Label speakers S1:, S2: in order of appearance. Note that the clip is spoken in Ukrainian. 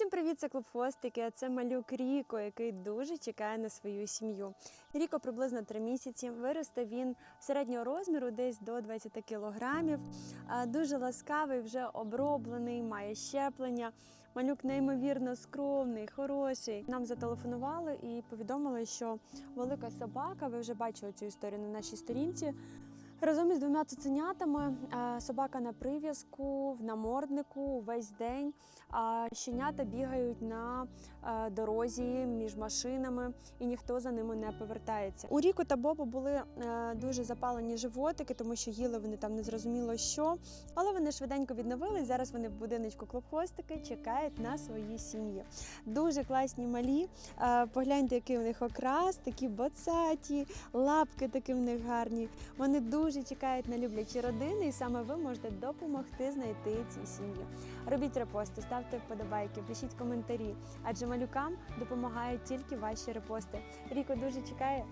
S1: Всім привіт, це клуб Хвостики. а Це малюк Ріко, який дуже чекає на свою сім'ю. Ріко приблизно 3 місяці. Виросте він середнього розміру, десь до 20 кілограмів. Дуже ласкавий, вже оброблений, має щеплення. Малюк неймовірно скромний, хороший. Нам зателефонували і повідомили, що велика собака. Ви вже бачили цю історію на нашій сторінці. Разом із двома цуценятами е, собака на прив'язку, в наморднику весь день. А щенята бігають на е, дорозі між машинами, і ніхто за ними не повертається. У Ріку та Бобу були е, дуже запалені животики, тому що їли вони там незрозуміло що. Але вони швиденько відновились. Зараз вони в будиночку клопхвостики чекають на свої сім'ї. Дуже класні малі. Погляньте, який у них окрас, такі боцаті, лапки такі в них гарні. Вони дуже чекають на люблячі родини, і саме ви можете допомогти знайти цю сім'ї. Робіть репости, ставте вподобайки, пишіть коментарі, адже малюкам допомагають тільки ваші репости. Ріко дуже чекає.